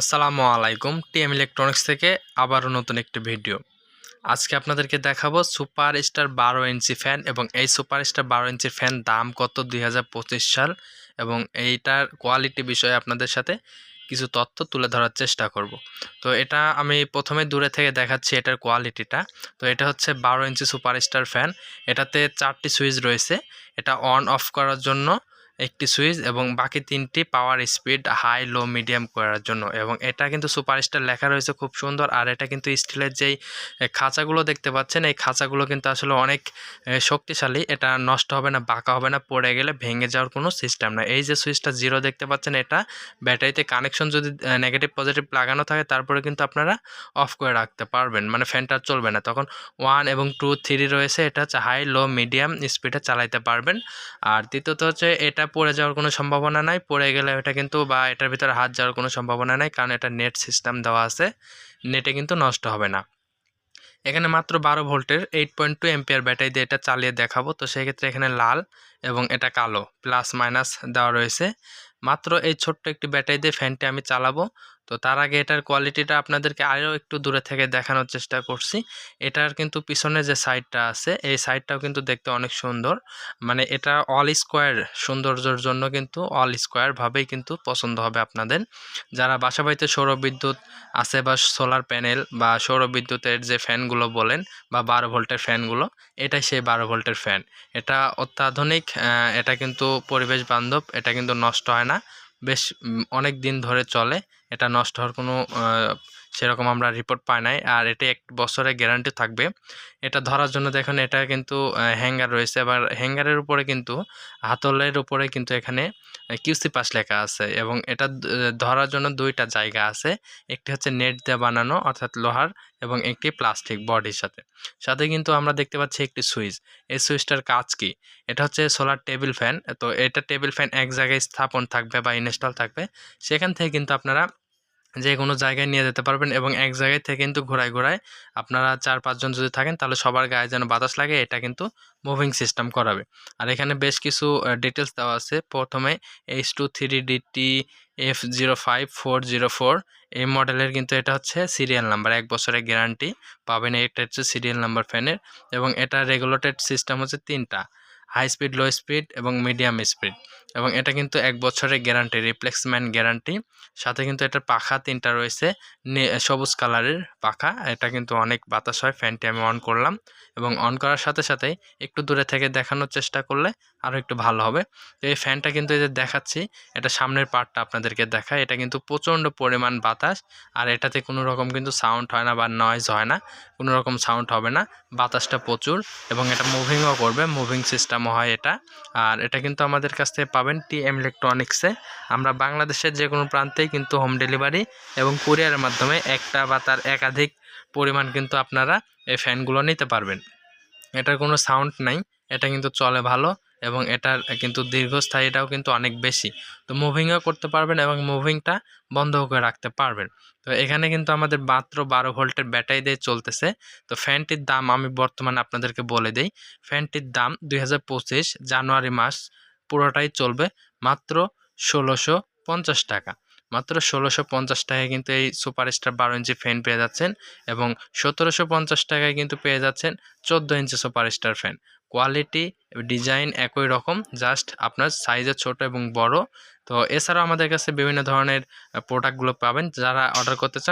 আসসালামু আলাইকুম। TM electronics থেকে আবারও নতুন একটি ভিডিও। আজকে আপনাদেরকে দেখাবো সুপার স্টার বারো ইঞ্চি ফ্যান এবং এই সুপার স্টার বারো ইঞ্চি ফ্যান দাম কত দুই হাজার পঁচিশ সাল এবং এইটার কোয়ালিটি বিষয়ে আপনাদের সাথে কিছু তথ্য তুলে ধরার চেষ্টা করব। তো এটা আমি প্রথমে দূরে থেকে দেখাচ্ছি এটার কোয়ালিটিটা। তো এটা হচ্ছে বারো ইঞ্চি সুপার স্টার ফ্যান। এটাতে চারটি সুইচ রয়েছে। এটা অন অফ করার জন্য একটি সুইচ এবং বাকি তিনটি power speed high low medium করার জন্য। এবং এটা কিন্তু সুপারস্টার লেখা রয়েছে খুব সুন্দর। আর এটা কিন্তু স্টিলের যেই খাঁচাগুলো দেখতে পাচ্ছেন, এই খাঁচাগুলো কিন্তু আসলে অনেক শক্তিশালী। এটা নষ্ট হবে না, বাঁকা হবে না, পড়ে গেলে ভেঙে যাওয়ার কোনো সিস্টেম না। এই যে সুইচটা জিরো দেখতে পাচ্ছেন, এটা ব্যাটারিতে কানেকশন যদি নেগেটিভ পজিটিভ লাগানো থাকে, তারপরে কিন্তু আপনারা অফ করে রাখতে পারবেন। মানে ফ্যানটা চলবে না। তখন ওয়ান এবং টু থ্রি রয়েছে, এটা হচ্ছে হাই লো মিডিয়াম স্পিডে চালাইতে পারবেন। আর দ্বিতীয়ত হচ্ছে, এটা পড়ে যাওয়ার কোনো সম্ভাবনা নাই। পড়ে গেলে এটা কিন্তু বা এটার ভিতরে হাত যাওয়ার কোনো সম্ভাবনা নাই, কারণ এটা নেট সিস্টেম দেওয়া আছে। নেটে কিন্তু নষ্ট হবে না। এখানে মাত্র বারো ভোল্টের eight point two ampere battery দিয়ে এটা চালিয়ে দেখাবো। তো সেক্ষেত্রে এখানে লাল এবং এটা কালো প্লাস মাইনাস দেওয়া রয়েছে। মাত্র এই ছোট্ট একটি ব্যাটারি দিয়ে ফ্যানটি আমি চালাবো। তো তার আগে এটার কোয়ালিটিটা আপনাদেরকে আরও একটু দূরে থেকে দেখানোর চেষ্টা করছি। এটার কিন্তু পিছনে যে সাইডটা আছে, এই সাইডটাও কিন্তু দেখতে অনেক সুন্দর। মানে এটা অল স্কোয়ার সৌন্দর্যের জন্য কিন্তু অল স্কোয়ারভাবেই কিন্তু পছন্দ হবে আপনাদের। যারা বাসা বাড়িতে সৌরবিদ্যুৎ আছে বা সোলার প্যানেল বা সৌরবিদ্যুতের যে ফ্যানগুলো বলেন বা বারো ভোল্টের ফ্যানগুলো এটাই সেই বারো ভোল্টের ফ্যান এটা অত্যাধুনিক এটা কিন্তু পরিবেশ বান্ধব, এটা কিন্তু নষ্ট হয় না। বেশ অনেক দিন ধরে চলে। এটা নষ্ট হওয়ার কোনো সেরকম আমরা রিপোর্ট পাই নাই। আর এটা এক বছরের গ্যারান্টি থাকবে। এটা ধরার জন্য দেখুন, এটা কিন্তু হ্যাঙ্গার রয়েছে। আবার হ্যাঙ্গারের উপরে কিন্তু, হাতলের উপরে কিন্তু এখানে কিউসি পাস লেখা আছে। এবং এটা ধরার জন্য দুইটা জায়গা আছে। একটি হচ্ছে নেট দিয়ে বানানো, অর্থাৎ লোহার, এবং একটি প্লাস্টিক বডির সাথে। সাথে কিন্তু আমরা দেখতে পাচ্ছি একটি সুইচ এই সুইচটার কাজ কি? এটা হচ্ছে সোলার টেবিল ফ্যান তো এটা টেবিল ফ্যান এক জায়গায় স্থাপন থাকবে বা ইনস্টল থাকবে। সেখান থেকে কিন্তু আপনারা যে কোনো জায়গায় নিয়ে যেতে পারবেন এবং এক জায়গায় থেকে কিন্তু ঘোরায় ঘোরায় আপনারা চার পাঁচজন যদি থাকেন, তাহলে সবার গায়ে যেন বাতাস লাগে, এটা কিন্তু মুভিং সিস্টেম করাবে। আর এখানে বেশ কিছু ডিটেলস দেওয়া আছে। প্রথমে H two three DT F zero five four zero four এই মডেলের কিন্তু এটা হচ্ছে সিরিয়াল নাম্বার এক বছরের গ্যারান্টি পাবেন। এটা হচ্ছে সিরিয়াল নাম্বার ফ্যানের এবং এটা রেগুলেটেড সিস্টেম হচ্ছে তিনটা। হাই স্পিড লো স্পিড এবং মিডিয়াম স্পিড এবং এটা কিন্তু এক বছরের গ্যারান্টি রিপ্লেসমেন্ট গ্যারান্টি সাথে কিন্তু এটার পাখা তিনটা রয়েছে সবুজ কালারের পাখা। এটা কিন্তু অনেক বাতাস হয় ফ্যানটি আমি অন করলাম এবং অন করার সাথে সাথেই একটু দূরে থেকে দেখানোর চেষ্টা করলে আরও একটু ভালো হবে। তো এই ফ্যানটা কিন্তু এই যে দেখাচ্ছি, এটা সামনের পার্টটা আপনাদেরকে দেখায়। এটা কিন্তু প্রচণ্ড পরিমাণ বাতাস আর এটাতে কোনো রকম কিন্তু সাউন্ড হয় না বা নয়েজ হয় না। কোনো রকম সাউন্ড হবে না, বাতাসটা প্রচুর এবং এটা মুভিংও করবে মুভিং সিস্টেমও হয় এটা। আর এটা কিন্তু আমাদের কাছ থেকে পাবেন টি এম ইলেকট্রনিক্সে। আমরা বাংলাদেশের যে কোনো প্রান্তেই কিন্তু হোম ডেলিভারি এবং কুরিয়ারের মাধ্যমে একটা বা তার একাধিক পরিমাণ কিন্তু আপনারা এই ফ্যানগুলো নিতে পারবেন। এটার কোনো সাউন্ড নাই, এটা কিন্তু চলে ভালো এবং এটার কিন্তু দীর্ঘস্থায়ীটাও কিন্তু অনেক বেশি। তো মুভিংও করতে পারবেন এবং মুভিংটা বন্ধ করে রাখতে পারবেন। তো এখানে কিন্তু আমাদের মাত্র বারো ভোল্টের ব্যাটারি দিয়ে চলতেছে। তো ফ্যানটির দাম আমি বর্তমানে আপনাদেরকে বলে দিই। ফ্যানটির দাম দুই হাজার পঁচিশ জানুয়ারি মাস পুরোটাই চলবে মাত্র ষোলোশো পঞ্চাশ টাকা। মাত্র ষোলোশো পঞ্চাশ টাকায় কিন্তু এই সুপারস্টার বারো ইঞ্চি ফ্যান পেয়ে যাচ্ছেন এবং সতেরোশো পঞ্চাশ টাকায় কিন্তু পেয়ে যাচ্ছেন চোদ্দ inch superstar fan. Quality design একই রকম জাস্ট আপনার সাইজে ছোট এবং বড়। তো এছাড়াও আমাদের কাছে বিভিন্ন ধরনের প্রোডাক্টগুলো পাবেন, যারা অর্ডার করতে চান।